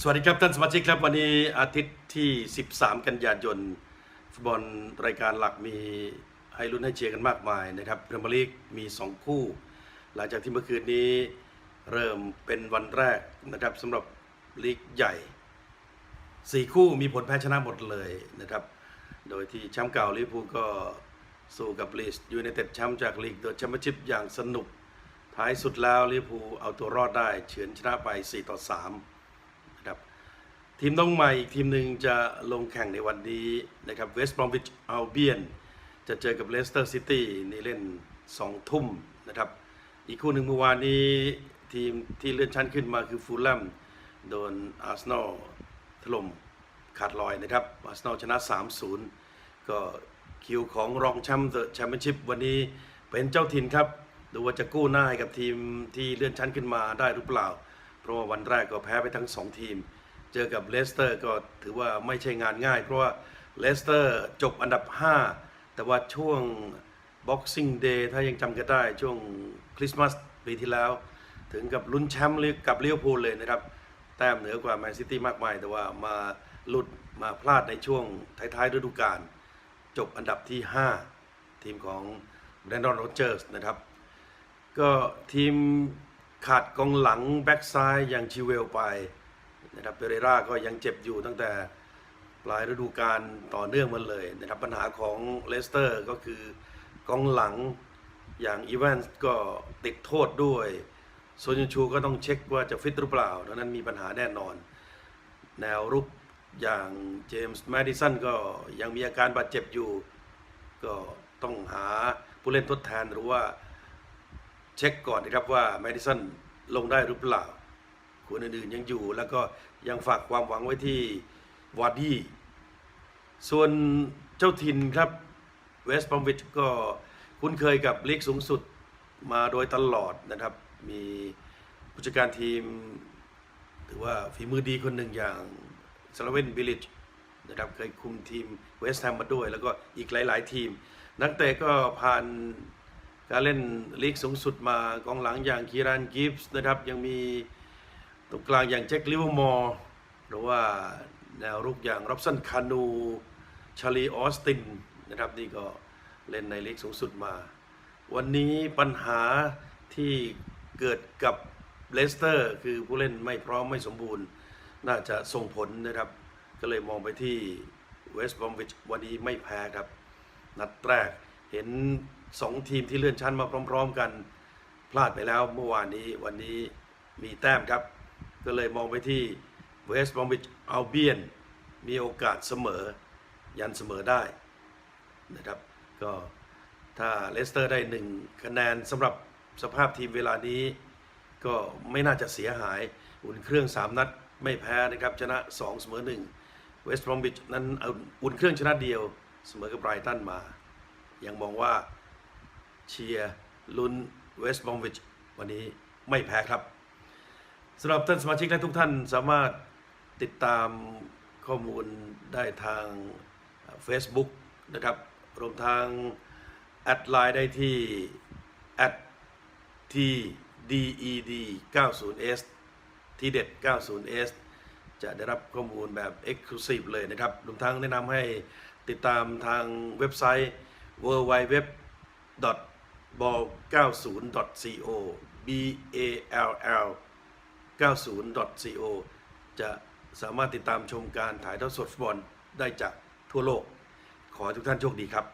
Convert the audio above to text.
สวัสดีครับท่านสมาชิกครับวันนี้อาทิตย์ที่ 13 กันยายนฟุตบอลรายการหลักมีให้ลุ้นให้เชียร์กันมากมายนะครับพรีเมียร์ลีกมี 2 คู่ หลังจากที่เมื่อคืนนี้เริ่มเป็นวันแรกนะครับสำหรับลีกใหญ่ 4 คู่มีผลแพ้ชนะหมดเลยนะครับ โดยที่แชมป์เก่าลิเวอร์พูลก็สู้กับลีสยูไนเต็ดแชมป์จากลีกเดอะแชมเปี้ยนชิพอย่างสนุกท้ายสุดแล้วลิเวอร์พูลเอาตัวรอดได้เฉือนชนะไป 4 ต่อ 3 ทีมน้องใหม่อีกทีมหนึ่งจะลงแข่งในวันนี้นะครับเวสต์บรอมวิชอัลเบียนจะเจอกับเลสเตอร์ซิตี้นี่เล่น 2 ทุ่มนะครับ อีกคู่หนึ่งเมื่อวานนี้ทีมที่เลื่อนชั้นขึ้นมาคือฟูลแลมโดนอาร์เซนอลถล่มขาดลอยนะครับอาร์เซนอลชนะ 3-0 ก็คิวของรองแชมป์เดอะแชมเปี้ยนชิพวันนี้เป็นเจ้าถิ่นครับ ดูว่าจะกู้หน้าให้กับทีมที่เลื่อนชั้นขึ้นมาได้หรือเปล่า เพราะว่าวันแรกก็แพ้ไปทั้ง 2 ทีม เจอกับเลสเตอร์ก็ถือว่าไม่ใช่งานง่าย เพราะว่าเลสเตอร์จบอันดับ 5 แต่ว่าช่วง Boxing Day ถ้ายังจำกันได้ช่วงคริสต์มาสปีที่แล้ว ถึงกับลุ้นแชมป์กับเลิเวพูลเลยนะครับ แต้มเหนือกว่าแมนซิตี้มากมาย แต่ว่ามาหลุดมาพลาดในช่วงท้ายๆฤดูกาลจบอันดับที่ 5 ทีมของแบรนดอนโรเจอร์สนะครับ ก็ทีมขาดกองหลังแบ็กซ้ายอย่างชิเวลไป นะครับเปเรราก็ยังเจ็บอยู่ตั้งแต่ปลายฤดูกาลต่อเนื่องมาเลยนะครับปัญหาของเลสเตอร์ก็คือกองหลังอย่างอีแวนส์ก็ติดโทษด้วยโซยันชูก็ต้องเช็คว่าจะฟิตหรือเปล่าดังนั้นมีปัญหาแน่นอน แนวรุกอย่างเจมส์แมดิสันก็ยังมีอาการบาดเจ็บอยู่ ก็ต้องหาผู้เล่นทดแทนหรือว่าเช็คก่อนนะครับว่าแมดิสันลงได้หรือเปล่า คนอื่นๆยังอยู่ แล้วก็ยังฝากความหวังไว้ที่วาร์ดี้ส่วนเจ้าถิ่นครับเวสต์บอมวิชก็คุ้นเคยกับลีกสูงสุดมาโดยตลอดนะครับ มีผู้จัดการทีม ถือว่าฝีมือดีคนหนึ่งอย่างซาลเวนบิลิชนะครับเคยคุมทีมเวสต์แฮมมาด้วย แล้วก็อีกหลาย ๆ ทีม นักเตะก็ผ่านการเล่นลีกสูงสุดมากองหลังอย่างคีรานกิฟส์นะครับยังมี กลางอย่างแจ็คลิเวอร์มอร์หรือว่าแนวรุกอย่างร็อบสันคานูชาลีออสตินนะครับนี่ก็เล่นในลีกสูงสุดมา วันนี้ปัญหาที่เกิดกับเลสเตอร์คือผู้เล่นไม่พร้อมไม่สมบูรณ์ น่าจะส่งผลนะครับ ก็เลยมองไปที่เวสต์บอมวิชวันนี้ไม่แพ้ครับ นัดแรกเห็น 2 ทีมที่เลื่อนชั้นมาพร้อม ๆ กัน พลาดไปแล้วเมื่อวานนี้วันนี้มีแต้มครับ ก็เลยมองไปที่เวสต์บอมวิชอัลเบียนมีโอกาสเสมอยันเสมอได้นะครับก็ถ้าเลสเตอร์ได้1คะแนนสำหรับสภาพทีมเวลานี้ ก็ไม่น่าจะเสียหายอุ่นเครื่อง 3 นัดไม่แพ้นะครับ ชนะ 2 เสมอ1เวสต์บรอมบิชนั้นเอาอุ่นเครื่องชนะเดียว เสมอกับไบรตันมา ยังมองว่าเชียร์ลุนเวสต์บรอมบิชวันนี้ไม่แพ้ครับ สำหรับท่านสมาชิกและทุกท่านสามารถติดตามข้อมูลได้ทาง Facebook นะครับรวมทางแอดไลน์ได้ที่แอด TDED 90S ที่เด็ด 90S จะได้รับข้อมูลแบบ Exclusive เลยนะครับรวมทั้งแนะนำให้ติดตามทางเว็บไซต์ www ball 90 co b a l l 90 co จะสามารถติดตามชมการถ่ายทอดสดฟุตบอลได้จากทั่วโลก ขอให้ทุกท่านโชคดีครับ